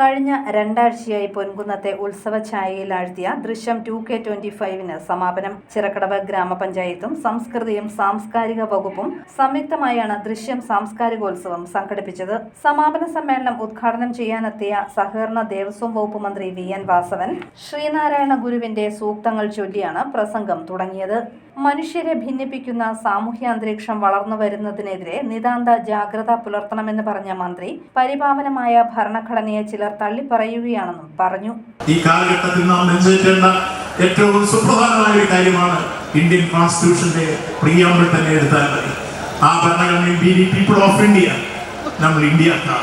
കഴിഞ്ഞ രണ്ടാഴ്ചയായി പൊൻകുന്നത്തെ ഉത്സവ ഛായയിൽ ആഴ്ത്തിയ ദൃശ്യം ടു കെ ട്വന്റി ഫൈവിന് സമാപനം. ചിറക്കടവ് ഗ്രാമപഞ്ചായത്തും സംസ്കൃതിയും സാംസ്കാരിക വകുപ്പും സംയുക്തമായാണ് ദൃശ്യം സാംസ്കാരികോത്സവം സംഘടിപ്പിച്ചത്. സമാപന സമ്മേളനം ഉദ്ഘാടനം ചെയ്യാനെത്തിയ സഹകരണ ദേവസ്വം വകുപ്പ് മന്ത്രി വി എൻ വാസവൻ ശ്രീനാരായണ ഗുരുവിന്റെ സൂക്തങ്ങൾ ചൊല്ലിയാണ് പ്രസംഗം തുടങ്ങിയത്. മനുഷ്യരെ ഭിന്നിപ്പിക്കുന്ന സാമൂഹ്യ അന്തരീക്ഷം വളർന്നു വരുന്നതിനെതിരെ നിതാന്ത ജാഗ്രത പുലർത്തണമെന്ന് പറഞ്ഞ മന്ത്രി പരിപാവനമായ ഭരണഘടനയെ ചിലർ തള്ളിപ്പറയുകയാണെന്നും പറഞ്ഞു. ഈ കാലഘട്ടത്തിൽ നാം നെഞ്ചേറ്റേണ്ട ഏറ്റവും സുപ്രധാനമായ ഒരു കാര്യമാണ് ഇന്ത്യൻ കോൺസ്റ്റിറ്റ്യൂഷന്റെ പ്രിയാമ്പിൾ തന്നെ എടുത്താൽ മതി. ആ ഭരണഘടനയും we the people of India നമ്മൾ ഇന്ത്യക്കാർ.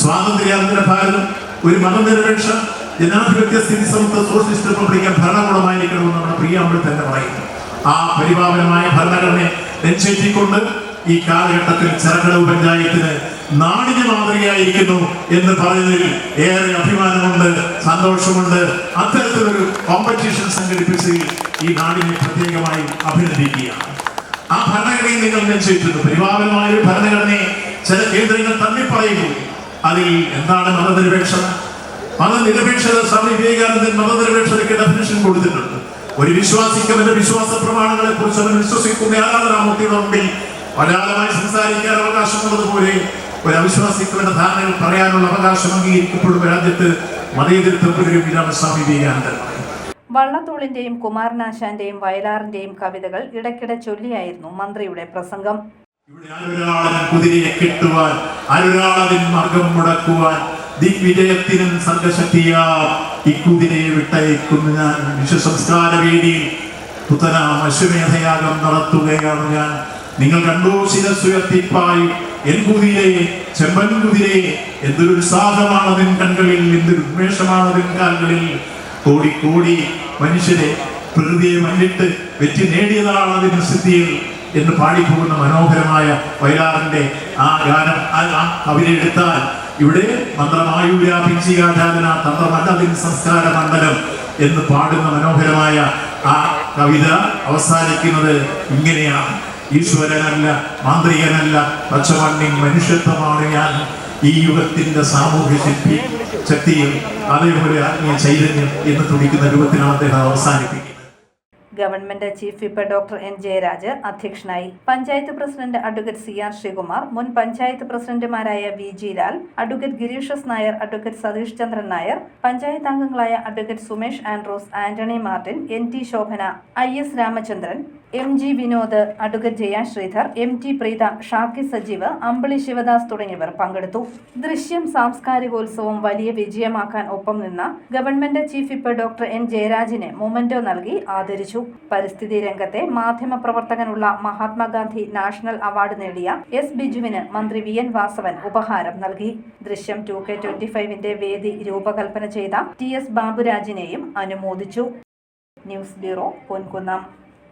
സ്വാതന്ത്ര്യാനന്തര ഭാരതം ഒരു മതനിരപേക്ഷ ജനാധിപത്യ സ്ഥിതി സമത്വ സോഷ്യലിസ്റ്റ് റിപ്പബ്ലിക്കൻ ഭരണകൂടമായിരിക്കണമെന്ന് നമ്മുടെ പ്രിയാമ്പിൾ തന്നെ പറയുന്നു. ആ പരിപാവനമായ ഭരണഘടനയെ നെഞ്ചേറ്റിക്കൊണ്ട് ഈ കാലഘട്ടത്തിൽ ചെറുകിടവ് പഞ്ചായത്തിന് നാടിന് മാതൃകയായിരിക്കുന്നു എന്ന് പറയുന്നതിൽ ഏറെ അഭിമാനമുണ്ട് സന്തോഷമുണ്ട്. അത്തരത്തിലൊരു കോമ്പറ്റീഷൻ സംഘടിപ്പിച്ച് ഈ നാടിനെ പ്രത്യേകമായി അഭിനന്ദിക്കുകയാണ്. ആ ഭരണഘടനയെ നിങ്ങൾ നിശ്ചയിച്ചിട്ടുണ്ട് പരിപാലനമായ ഒരു ഭരണഘടനയെ ചില കേന്ദ്രങ്ങൾ തള്ളിപ്പറയുന്നു. അതിൽ എന്താണ് മതനിരപേക്ഷത? മതനിരപേക്ഷത സ്വാമി വിവേകാനന്ദൻ മതനിരപേക്ഷതയ്ക്ക് ഡെഫിനേഷൻ കൊടുത്തിട്ടുണ്ട്. ഒരു വിശ്വാസിക്ക് വിശ്വാസ പ്രമാണങ്ങളെ കുറിച്ച് അവൻ വിശ്വസിക്കുന്ന ആരാധനാമൂർത്തിയുടെ മുമ്പിൽ ഒരാളുമായി സംസാരിക്കാൻ അവകാശമുള്ളതുപോലെ ഒരു അവിശ്വാസിക്ക് ധാരണകൾ പറയാനുള്ള അവകാശം അംഗീകരിക്കപ്പെടുന്ന രാജ്യത്ത് മതേതരത്വം ഇതാണ് സ്വാമി വിവേകാനന്ദൻ വള്ളത്തോളിന്റെയും കുമാരനാശാന്റെയും വയലാറിന്റെയും കവിതകൾ ഇടയ്ക്കിടെ ചൊല്ലിയായിരുന്നു മന്ത്രിയുടെ പ്രസംഗം. ഇവിടെ ആരൊരാളൻ കുതിരയെ കെട്ടുവാൻ ആരൊരാളതിൻ മാർഗം മുടക്കുവാൻ? ദിഗ്വിജയത്തിനും സംഘശക്തിയാ ഇക്കുതിരയെ കുതിരയെ വിട്ടയക്കുന്നു ഞാൻ വിശ്വസംസ്കാര വേദിയിൽ പുത്തനാം അശ്വമേധയാഗം നടത്തുകയാണ് ഞാൻ. നിങ്ങൾ കണ്ടു ശിരസുയർത്തിപ്പായി എൻ കുതിരയെ ചെമ്പൻ കുതിരയെ എന്തൊരു ഉത്സാഹമാണ് അതിൻ കണ്ണുകളിൽ എന്തൊരു ഉന്മേഷമാണ് അതിൻ കാലുകളിൽ കോടി കോടി മനുഷ്യരെ പ്രകൃതിയെ മല്ലിട്ട് വെറ്റി നേടിയതാണ് അതിന് സിദ്ധിയിൽ എന്ന് പാടിപ്പോകുന്ന മനോഹരമായ വയലാറിന്റെ ആ ഗാനം ആ ആ ഇവിടെ എടുത്താൽ ഇവിടെ തന്ത്രമല്ല തന്ത്രമല്ലതിൻ സംസ്കാര മണ്ഡലം എന്ന് പാടുന്ന മനോഹരമായ ആ കവിത അവസാനിക്കുന്നത് ഇങ്ങനെയാണ്. ഈശ്വരനല്ല മാന്ത്രികനല്ല പച്ചമണ്ണി മനുഷ്യത്വമാണ് ഞാൻ. ഈ യുഗത്തിന്റെ സാമൂഹ്യ ശക്തി ശക്തിയും അതേപോലെ ആത്മീയ ചൈതന്യം എന്ന് തുടിക്കുന്ന രൂപത്തിലാണ് അദ്ദേഹം അവസാനിപ്പിക്കുന്നത്. Government chief whip doctor N Jayaraj അധ്യക്ഷനായി. Panchayat president advocate C R Sreekumar മുൻ പഞ്ചായത്ത് പ്രസിഡന്റുമാരായ V G Lal advocate Gireesh Nair advocate Satheesh Chandran Nair panchayat അംഗങ്ങളായ advocate Sumesh Andrews Antony Martin N T Shobhana I S Ramachandran M G Vinod advocate Jaya Sreedhar M T Preetha Shakki Sajeev Ambili Sivadas തുടങ്ങിയവർ പങ്കെടുത്തു. ദൃശ്യം സാംസ്കാരികോത്സവം വലിയ വിജയമാക്കാൻ ഒപ്പം നിന്ന government chief whip doctor N ജയരാജിനെ memento നൽകി ആദരിച്ചു. പരിസ്ഥിതി രംഗത്തെ മാധ്യമ പ്രവർത്തകനുള്ള മഹാത്മാഗാന്ധി നാഷണൽ അവാർഡ് നേടിയ എസ് ബിജുവിന് മന്ത്രി വി എൻ വാസവൻ ഉപഹാരം നൽകി. ദൃശ്യം ടു കെ ട്വന്റി ഫൈവിന്റെ വേദി രൂപകൽപ്പന ചെയ്ത ടി എസ് ബാബുരാജിനെയും അനുമോദിച്ചു. News bureau Ponkunnam.